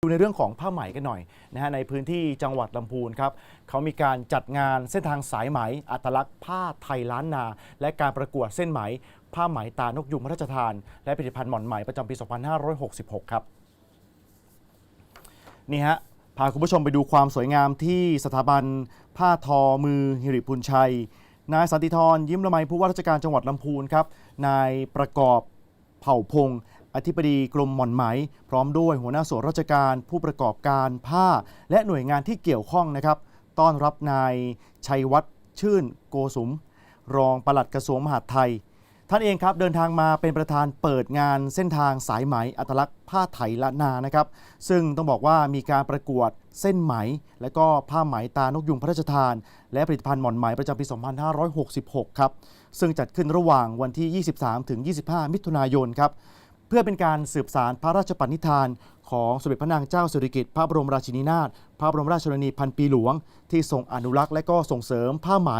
ดูในเรื่องของผ้าไหมกันหน่อยนะฮะในพื้นที่จังหวัดลำพูนครับเขามีการจัดงานเส้นทางสายไหม อัตลักษณ์ผ้าไทยล้านนา และการประกวดเส้นไหม ผ้าไหมตานกยุงพระราชทาน และผลิตภัณฑ์หมอนไหมประจำปี 2566 ครับนี่ฮะพาคุณผู้ชมไปดูความสวยงามที่สถาบันผ้าทอมือหิริพุนชัย นายสันติธรยิ้มละไมผู้ว่าราชการจังหวัดลำพูนครับนายประกอบเผ่าพงศ์ อธิบดีกรมหม่อนไหม พร้อมด้วยหัวหน้าส่วนราชการ ผู้ประกอบการผ้า และหน่วยงานที่เกี่ยวข้องนะครับ ต้อนรับนายชัยวัฒน์ชื่นโกสุม รองปลัดกระทรวงมหาดไทย ท่านเองครับเดินทางมาเป็นประธานเปิดงานเส้นทางสายไหมอัตลักษณ์ผ้าไถละนานะครับ ซึ่งต้องบอกว่ามีการประกวดเส้นไหม และก็ผ้าไหมตานกยุงพระราชทาน และผลิตภัณฑ์หมอนไหมประจำปี 2566 ครับ ซึ่งจัดขึ้นระหว่างวันที่ 23ถึง25 มิถุนายนครับ เพื่อเป็นการสืบสารพระราชปณิธาน ของสมเด็จพระนางเจ้าสิริกิติ์พระบรมราชินีนาถพระบรมราชชนนีพันปีหลวง ที่ทรงอนุรักษ์และก็ส่งเสริมผ้าไหม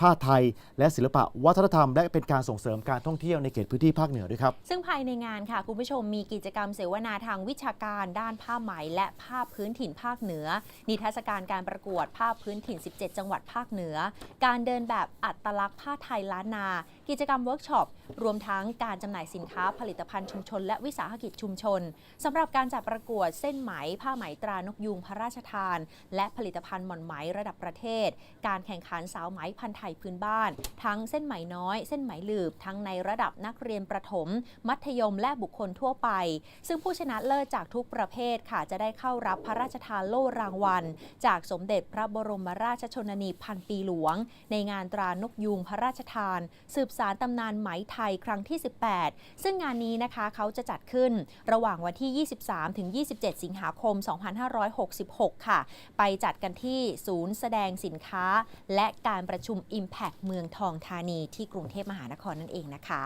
ผ้าไทย และศิลปะวัฒนธรรม และเป็นการส่งเสริมการท่องเที่ยวในเขตพื้นที่ภาคเหนือด้วยครับ ซึ่งภายในงานค่ะ คุณผู้ชมมีกิจกรรมเสวนาทางวิชาการด้านผ้าไหม และผ้าพื้นถิ่นภาคเหนือ นิทรรศการการประกวดผ้าพื้นถิ่น 17 จังหวัดภาคเหนือ การเดินแบบอัตลักษณ์ผ้าไทยล้านนา กิจกรรมเวิร์กช็อปรวมทั้งการจำหน่ายสินค้าผลิตภัณฑ์ชุมชน และวิสาหกิจชุมชนสำหรับการจัดประกวดเส้นไหมผ้าไหมตรานกยูงพระราชทาน และผลิตภัณฑ์หม่อนไหมระดับประเทศ การแข่งขันสาวไหมพันธุ์ไทยพื้นบ้าน ทั้งเส้นไหมน้อย เส้นไหมหลืบทั้งในระดับนักเรียนประถม มัธยมและบุคคลทั่วไป ซึ่งผู้ชนะเลิศจากทุกประเภทค่ะจะได้เข้ารับพระราชทานโล่รางวัล จากสมเด็จพระบรมราชชนนีพันปีหลวง ในงานตรานกยูงพระราชทาน สืบสารตำนานไหมไทยครั้งที่ 18 ซึ่งงานนี้นะคะเขาจะจัดขึ้นระหว่างวันที่ 23ถึง 27 สิงหาคม 2566 ค่ะ ไปจัดกันที่ศูนย์แสดงสินค้า และการประชุม Impact เมืองทองธานีที่กรุงเทพมหานครนั่นเองนะคะ